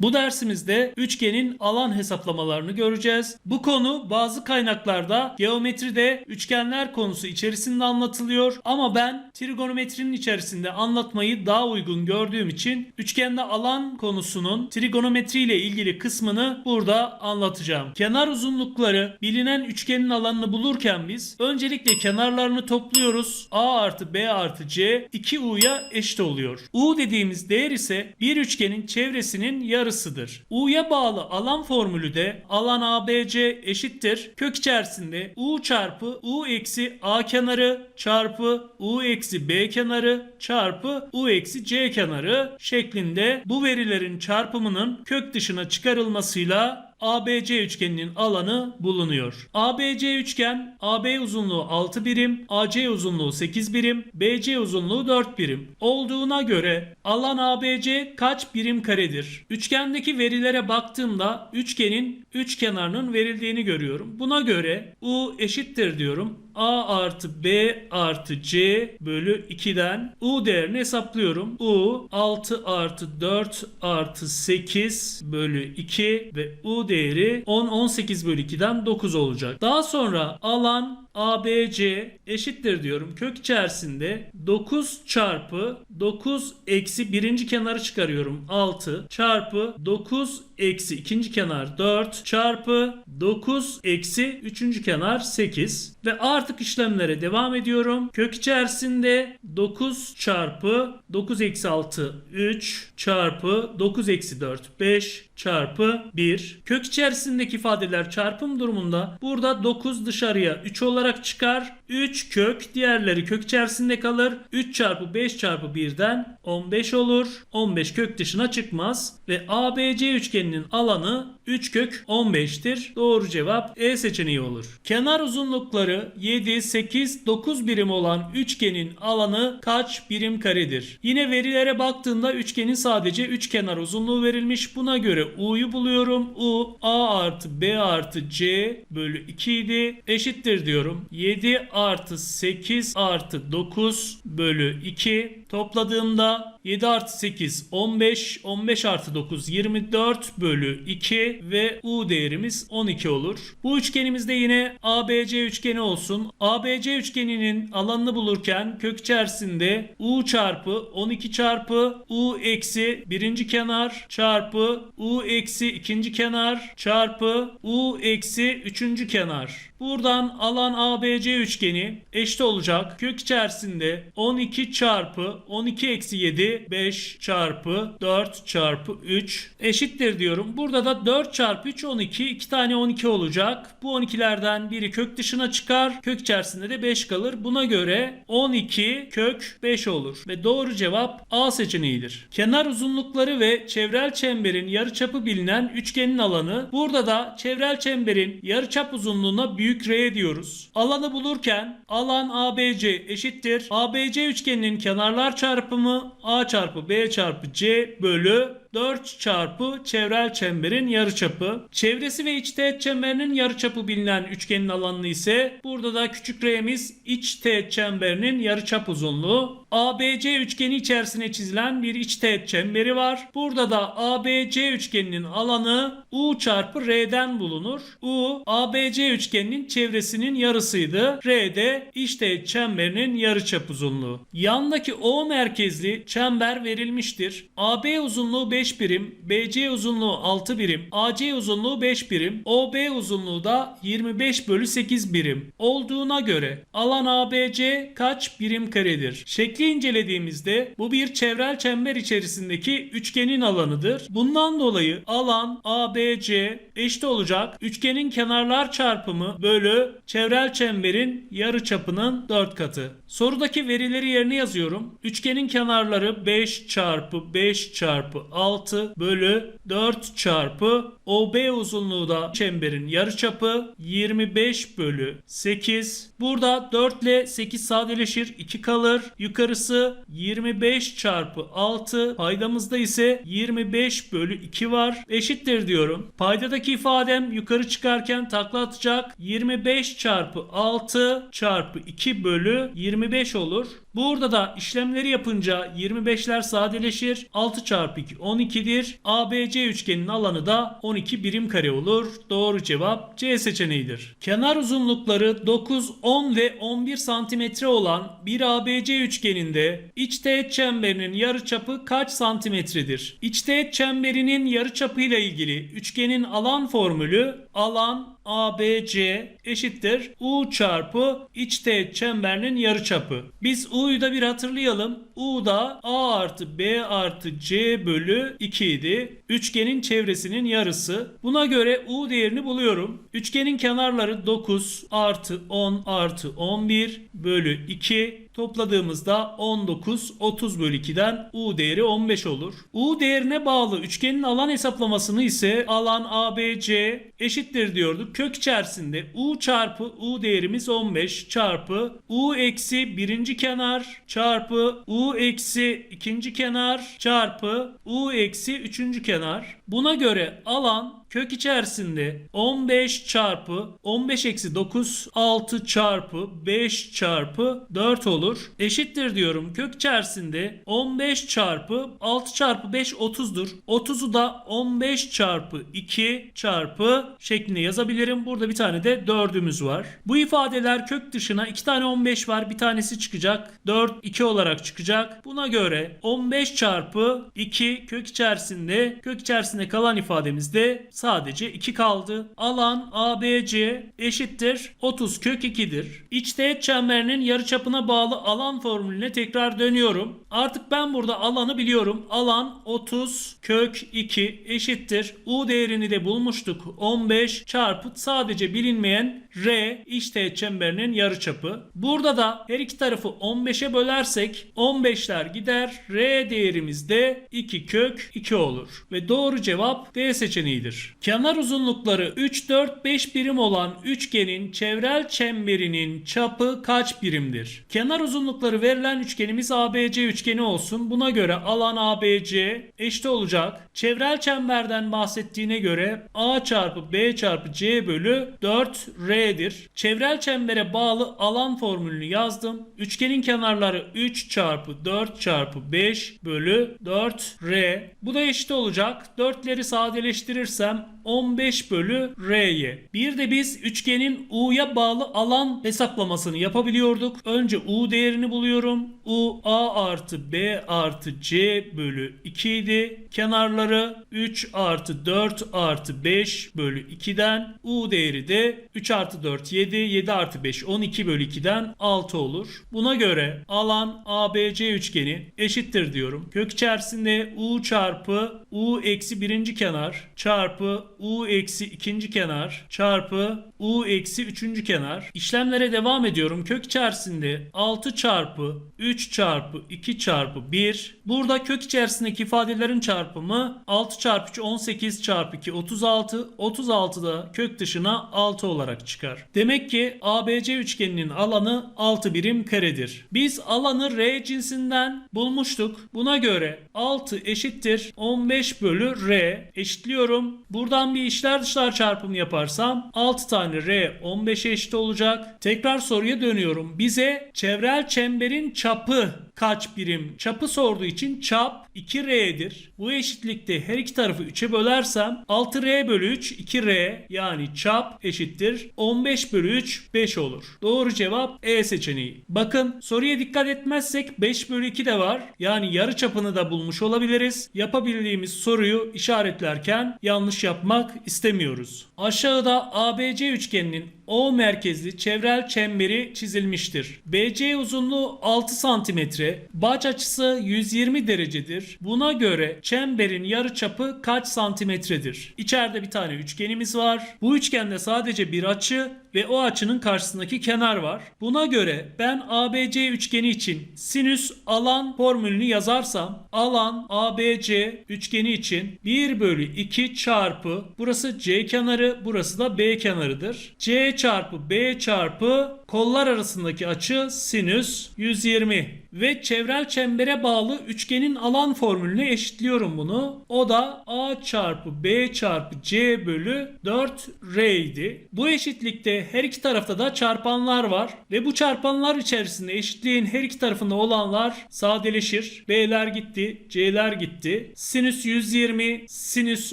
Bu dersimizde üçgenin alan hesaplamalarını göreceğiz. Bu konu bazı kaynaklarda geometride üçgenler konusu içerisinde anlatılıyor ama ben trigonometrinin içerisinde anlatmayı daha uygun gördüğüm için üçgende alan konusunun trigonometri ile ilgili kısmını burada anlatacağım. Kenar uzunlukları bilinen üçgenin alanını bulurken biz öncelikle kenarlarını topluyoruz. A artı B artı C 2U'ya eşit oluyor. U dediğimiz değer ise bir üçgenin çevresinin yarısıdır. U'ya bağlı alan formülü de alan ABC eşittir. Kök içerisinde U çarpı U eksi A kenarı çarpı U eksi B kenarı çarpı U eksi C kenarı şeklinde bu verilerin çarpımının kök dışına çıkarılmasıyla ABC üçgeninin alanı bulunuyor. ABC üçgen AB uzunluğu 6 birim, AC uzunluğu 8 birim, BC uzunluğu 4 birim olduğuna göre alan ABC kaç birim karedir? Üçgendeki verilere baktığımda üçgenin üç kenarının verildiğini görüyorum. Buna göre U eşittir diyorum. A artı B artı C bölü 2'den U değerini hesaplıyorum. U 6 artı 4 artı 8 bölü 2 ve U değeri 10 18 bölü 2'den 9 olacak. Daha sonra alan ABC eşittir diyorum. Kök içerisinde 9 çarpı 9 eksi birinci kenarı çıkarıyorum 6 çarpı 9 eksi ikinci kenar 4 çarpı 9 eksi üçüncü kenar 8 ve artık işlemlere devam ediyorum. Kök içerisinde 9 çarpı 9 eksi 6 3 çarpı 9 eksi 4 5 çarpı 1. Kök içerisindeki ifadeler çarpım durumunda burada 9 dışarıya 3 olarak çıkar. 3 kök diğerleri kök içerisinde kalır. 3 çarpı 5 çarpı 1'den 15 olur. 15 kök dışına çıkmaz. Ve ABC üçgeninin alanı 3 kök 15'tir. Doğru cevap E seçeneği olur. Kenar uzunlukları 7, 8, 9 birim olan üçgenin alanı kaç birim karedir? Yine verilere baktığında üçgenin sadece 3 kenar uzunluğu verilmiş. Buna göre U'yu buluyorum. U A artı B artı C bölü 2 idi. Eşittir diyorum. 7 artı 8 artı 9 bölü 2 topladığımda 7 artı 8 15 15 artı 9 24 bölü 2 ve U değerimiz 12 olur. Bu üçgenimizde yine ABC üçgeni olsun. ABC üçgeninin alanını bulurken kök içerisinde U çarpı 12 çarpı U eksi birinci kenar çarpı U eksi ikinci kenar çarpı U eksi üçüncü kenar. Buradan alan ABC üçgeni eşit olacak. Kök içerisinde 12 çarpı 12 eksi 7 5 çarpı 4 çarpı 3 eşittir diyorum. Burada da 4 çarpı 3 12 2 tane 12 olacak. Bu 12'lerden biri kök dışına çıkar. Kök içerisinde de 5 kalır. Buna göre 12 kök 5 olur. Ve doğru cevap A seçeneğidir. Kenar uzunlukları ve çevrel çemberin yarıçapı bilinen üçgenin alanı. Burada da çevrel çemberin yarıçap uzunluğuna büyük R diyoruz. Alanı bulurken alan ABC eşittir. ABC üçgeninin kenarlar çarpımı A çarpı B çarpı C bölü 4 çarpı çevrel çemberin yarıçapı. Çevresi ve iç teğet çemberinin yarıçapı bilinen üçgenin alanı ise burada da küçük r'miz iç teğet çemberinin yarıçap uzunluğu. ABC üçgeni içerisine çizilen bir iç teğet çemberi var. Burada da ABC üçgeninin alanı U çarpı R'den bulunur. U ABC üçgeninin çevresinin yarısıydı. R de iç teğet çemberinin yarıçap uzunluğu. Yandaki O merkezli çember verilmiştir. AB uzunluğu 5 birim, BC uzunluğu 6 birim, AC uzunluğu 5 birim, OB uzunluğu da 25 bölü 8 birim olduğuna göre alan ABC kaç birim karedir? Şekli incelediğimizde bu bir çevrel çember içerisindeki üçgenin alanıdır. Bundan dolayı alan ABC eşit olacak üçgenin kenarlar çarpımı bölü çevrel çemberin yarı çapının 4 katı. Sorudaki verileri yerine yazıyorum. Üçgenin kenarları 5 çarpı 5 çarpı 6 bölü 4 çarpı OB uzunluğu da çemberin yarıçapı 25 bölü 8. Burada 4 ile 8 sadeleşir 2 kalır. Yukarısı 25 çarpı 6. Paydamızda ise 25 bölü 2 var. Eşittir diyorum. Paydadaki ifadem yukarı çıkarken takla atacak. 25 çarpı 6 çarpı 2 bölü 25 olur. Burada da işlemleri yapınca 25'ler sadeleşir. 6 çarpı 2 12'dir. ABC üçgenin alanı da 12 birim kare olur. Doğru cevap C seçeneğidir. Kenar uzunlukları 9, 10 ve 11 santimetre olan bir ABC üçgeninde iç teğet çemberinin yarıçapı kaç santimetredir? İç teğet çemberinin yarıçapı ile ilgili üçgenin alan formülü alan ABC eşittir U çarpı iç teğet çemberinin yarıçapı. Biz U'yu da bir hatırlayalım. U da A artı B artı C bölü 2 idi. Üçgenin çevresinin yarısı. Buna göre U değerini buluyorum. Üçgenin kenarları 9 artı 10 artı 11 bölü 2 Topladığımızda 19 30 bölü 2'den U değeri 15 olur. U değerine bağlı üçgenin alan hesaplamasını ise alan ABC eşittir diyorduk. Kök içerisinde U çarpı U değerimiz 15 çarpı U eksi birinci kenar çarpı U eksi ikinci kenar çarpı U eksi üçüncü kenar. Buna göre alan kök içerisinde 15 çarpı 15 eksi 9 6 çarpı 5 çarpı 4 olur. Eşittir diyorum kök içerisinde 15 çarpı 6 çarpı 5 30'dur. 30'u da 15 çarpı 2 çarpı şeklinde yazabilirim. Burada bir tane de 4'ümüz var. Bu ifadeler kök dışına 2 tane 15 var. Bir tanesi çıkacak. 4 2 olarak çıkacak. Buna göre 15 çarpı 2 kök içerisinde kök içerisinde kalan ifademizde sadece 2 kaldı. Alan ABC eşittir 30 kök 2'dir. İç teğet çemberinin yarıçapına bağlı alan formülüne tekrar dönüyorum. Artık ben burada alanı biliyorum. Alan 30 kök 2 eşittir. U değerini de bulmuştuk. 15 çarpı sadece bilinmeyen R iç teğet çemberinin yarıçapı. Burada da her iki tarafı 15'e bölersek 15'ler gider. R değerimiz de 2 kök 2 olur. Ve doğru cevap D seçeneğidir. Kenar uzunlukları 3, 4, 5 birim olan üçgenin çevrel çemberinin çapı kaç birimdir? Kenar uzunlukları verilen üçgenimiz ABC üçgeni olsun. Buna göre alan ABC eşit olacak. Çevrel çemberden bahsettiğine göre A çarpı B çarpı C bölü 4 R'dir. Çevrel çembere bağlı alan formülünü yazdım. Üçgenin kenarları 3 çarpı 4 çarpı 5 bölü 4 R. Bu da eşit olacak. 4'leri sadeleştirirsem 15 bölü R'ye. Bir de biz üçgenin U'ya bağlı alan hesaplamasını yapabiliyorduk. Önce U değerini buluyorum. U A artı B artı C bölü 2 idi. Kenarları 3 artı 4 artı 5 bölü 2'den U değeri de 3 artı 4 7 7 artı 5 12 bölü 2'den 6 olur. Buna göre alan ABC üçgeni eşittir diyorum. Kök içerisinde U çarpı U eksi birinci kenar çarpı U eksi ikinci kenar çarpı U eksi üçüncü kenar. İşlemlere devam ediyorum. Kök içerisinde 6 çarpı 3 çarpı 2 çarpı 1. Burada kök içerisindeki ifadelerin çarpımı 6 çarpı 3 18 çarpı 2 36. 36 da kök dışına 6 olarak çıkar. Demek ki ABC üçgeninin alanı 6 birim karedir. Biz alanı R cinsinden bulmuştuk. Buna göre 6 eşittir 15 bölü R eşitliyorum. Buradan bir işler dışlar çarpımı yaparsam 6 tane R 15'e eşit olacak. Tekrar soruya dönüyorum. Bize çevrel çemberin çapı kaç birim çapı sorduğu için çap 2R'dir. Bu eşitlikte her iki tarafı 3'e bölersem 6R bölü 3 2R yani çap eşittir 15 bölü 3 5 olur. Doğru cevap E seçeneği. Bakın soruya dikkat etmezsek 5 bölü 2 de var. Yani yarı çapını da bulmuş olabiliriz. Yapabildiğimiz soruyu işaretlerken yanlış yapmak istemiyoruz. Aşağıda ABC üçgeninin O merkezli çevrel çemberi çizilmiştir. BC uzunluğu 6 santimetre, baş açısı 120 derecedir. Buna göre çemberin yarıçapı kaç santimetredir? İçeride bir tane üçgenimiz var. Bu üçgende sadece bir açı ve o açının karşısındaki kenar var. Buna göre ben ABC üçgeni için sinüs alan formülünü yazarsam alan ABC üçgeni için 1 bölü 2 çarpı burası C kenarı burası da B kenarıdır. C çarpı B çarpı kollar arasındaki açı sinüs 120 ve çevrel çembere bağlı üçgenin alan formülüne eşitliyorum bunu. O da A çarpı B çarpı C bölü 4 R idi. Bu eşitlikte her iki tarafta da çarpanlar var ve bu çarpanlar içerisinde eşitliğin her iki tarafında olanlar sadeleşir. B'ler gitti, C'ler gitti. Sinüs 120 sinüs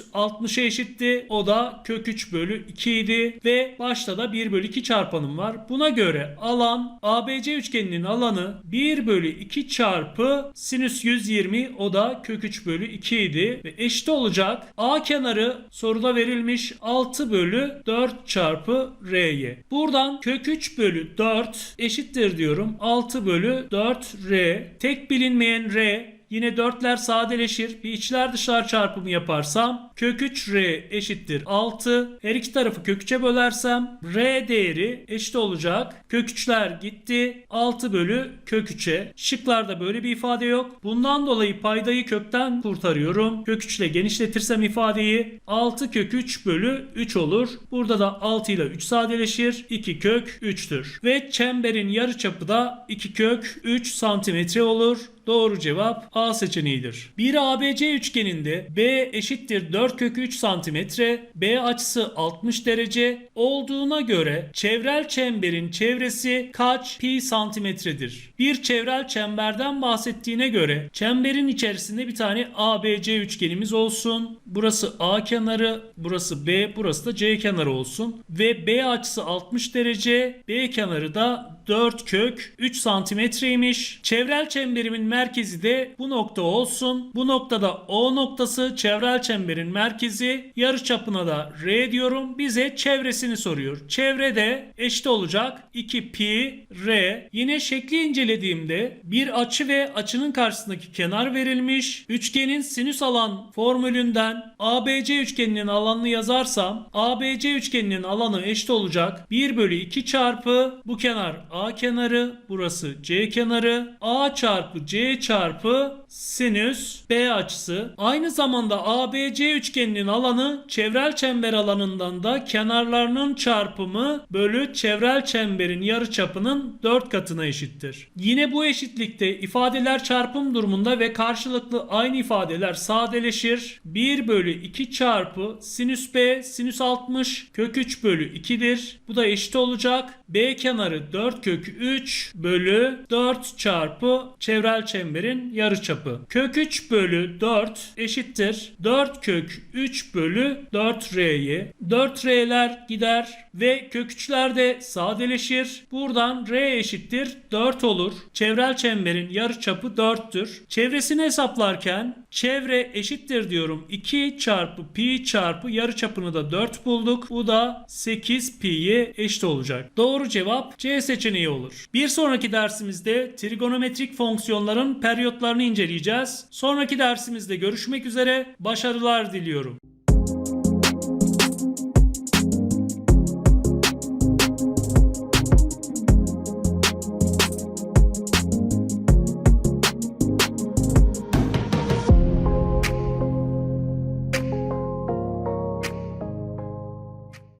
60'a eşitti. O da kök 3 bölü 2 idi ve başta da 1 bölü 2 çarpanım var. Buna göre alan ABC üçgeninin alanı 1 bölü 2 çarpı sinüs 120 o da kök 3 bölü 2 idi ve eşit olacak. A kenarı soruda verilmiş 6 bölü 4 çarpı R'ye. Buradan kök 3 bölü 4 eşittir diyorum. 6 bölü 4 R. Tek bilinmeyen R Yine 4'ler sadeleşir. Bir içler dışlar çarpımı yaparsam kök 3 R eşittir 6. Her iki tarafı kök 3'e bölersem R değeri eşit olacak. Kök 3'ler gitti. 6 bölü kök 3'e. Şıklarda böyle bir ifade yok. Bundan dolayı paydayı kökten kurtarıyorum. Kök 3 ile genişletirsem ifadeyi 6 kök 3 bölü 3 olur. Burada da 6 ile 3 sadeleşir. 2 kök 3'tür. Ve çemberin yarıçapı da 2 kök 3 santimetre olur. Doğru cevap A seçeneğidir. Bir ABC üçgeninde B eşittir 4 kök 3 santimetre, B açısı 60 derece olduğuna göre çevrel çemberin çevresi kaç pi santimetredir? Bir çevrel çemberden bahsettiğine göre çemberin içerisinde bir tane ABC üçgenimiz olsun. Burası A kenarı, burası B, burası da C kenarı olsun. Ve B açısı 60 derece, B kenarı da 4 kök 3 santimetreymiş. Çevrel çemberimin merkezi de bu nokta olsun. Bu noktada O noktası çevrel çemberin merkezi. Yarı çapına da R diyorum. Bize çevresini soruyor. Çevre de eşit olacak 2 pi R. Yine şekli incelediğimde bir açı ve açının karşısındaki kenar verilmiş. Üçgenin sinüs alan formülünden ABC üçgeninin alanını yazarsam ABC üçgeninin alanı eşit olacak 1 bölü 2 çarpı bu kenar A kenarı, burası C kenarı. A çarpı C çarpı sinüs B açısı. Aynı zamanda ABC üçgeninin alanı çevrel çember alanından da kenarlarının çarpımı bölü çevrel çemberin yarıçapının 4 katına eşittir. Yine bu eşitlikte ifadeler çarpım durumunda ve karşılıklı aynı ifadeler sadeleşir. 1 bölü 2 çarpı sinüs B sinüs 60 kök 3 bölü 2'dir. Bu da eşit olacak. B kenarı 4 kök 3 bölü 4 çarpı çevrel çemberin yarıçapı. Kök 3 bölü 4 eşittir. 4 kök 3 bölü 4R'yi. 4R'ler gider ve kök 3'ler de sadeleşir. Buradan R eşittir 4 olur. Çevrel çemberin yarıçapı 4'tür. Çevresini hesaplarken çevre eşittir diyorum. 2 çarpı pi çarpı yarıçapını da 4 bulduk. Bu da 8 pi'ye eşit olacak. Doğru cevap C seçeneği olur. Bir sonraki dersimizde trigonometrik fonksiyonların periyotlarını inceleyeceğiz. Sonraki dersimizde görüşmek üzere. Başarılar diliyorum.